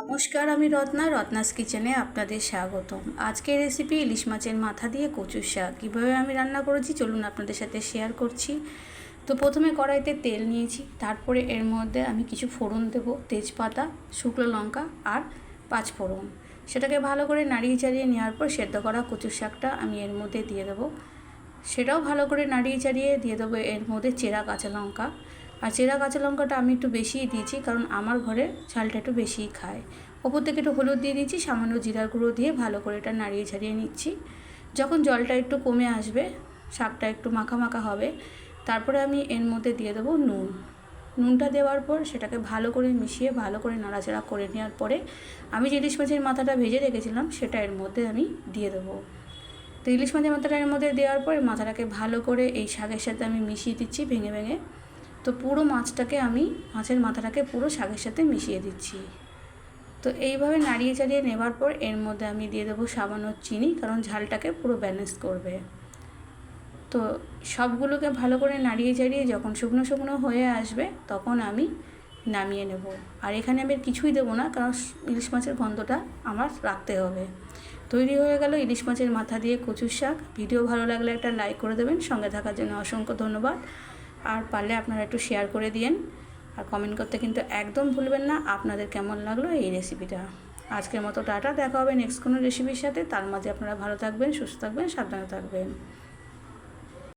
নমস্কার, আমি রত্না, রত্নাস কিচেনে আপনাদের স্বাগতম। আজকের রেসিপি ইলিশ মাছের মাথা দিয়ে কচুর শাক। কীভাবে আমি রান্না করেছি চলুন আপনাদের সাথে শেয়ার করছি। তো প্রথমে কড়াইতে তেল নিয়েছি, তারপরে এর মধ্যে আমি কিছু ফোড়ন দেব, তেজপাতা, শুকনো লঙ্কা আর পাঁচ ফোড়ন। সেটাকে ভালো করে নাড়িয়ে চাড়িয়ে নেওয়ার পর সেদ্ধ করা কচুর শাকটা আমি এর মধ্যে দিয়ে দেবো। সেটাও ভালো করে নাড়িয়ে চাড়িয়ে দিয়ে দেবো এর মধ্যে চেরা কাঁচা লঙ্কা আর চেরা কাঁচা লঙ্কাটা আমি একটু বেশিই দিয়েছি, কারণ আমার ঘরে ঝালটা একটু বেশিই খায়। ওপর থেকে একটু হলুদ দিয়ে দিচ্ছি সামান্য জিরার গুঁড়ো দিয়ে ভালো করে এটা নাড়িয়ে ছাড়িয়ে নিচ্ছি। যখন জলটা একটু কমে আসবে, শাকটা একটু মাখা মাখা হবে, তারপরে আমি এর মধ্যে দিয়ে দেবো নুন। নুনটা দেওয়ার পর সেটাকে ভালো করে মিশিয়ে, ভালো করে নাড়াচাড়া করে নেওয়ার পরে আমি যে ইলিশ মাছের মাথাটা ভেজে রেখেছিলাম, সেটা এর মধ্যে আমি দিয়ে দেবো। তো ইলিশ মাছের মাথাটা এর মধ্যে দেওয়ার পরে মাথাটাকে ভালো করে এই শাকের সাথে আমি মিশিয়ে দিচ্ছি, ভেঙে ভেঙে। তো পুরো মাছটাকে আমি মাছের মাথাটাকে পুরো শাকের সাথে মিশিয়ে দিচ্ছি। তো এইভাবে নাড়িয়ে চাড়িয়ে নেবার পর এর মধ্যে আমি দিয়ে দেবো সামান্য চিনি, কারণ ঝালটাকে পুরো ব্যালেন্স করবে। তো সবগুলোকে ভালো করে নাড়িয়ে চাড়িয়ে যখন শুকনো শুকনো হয়ে আসবে, তখন আমি নামিয়ে নেব। আর এখানে আমি কিছুই দেবো না, কারণ ইলিশ মাছের গন্ধটা আমার রাখতে হবে। তৈরি হয়ে গেল ইলিশ মাছের মাথা দিয়ে কচুর শাক। ভিডিও ভালো লাগলে একটা লাইক করে দেবেন। সঙ্গে থাকার জন্য অসংখ্য ধন্যবাদ। আর পারলে আপনারা একটু শেয়ার করে দিন আর কমেন্ট করতে কিন্তু একদম ভুলবেন না। আপনাদের কেমন লাগল এই রেসিপিটা আজকের মতো টাটা। দেখা হবে নেক্সট কোনো রেসিপির সাথে। তার মাঝে আপনারা ভালো থাকবেন, সুস্থ থাকবেন, সাবধানে থাকবেন।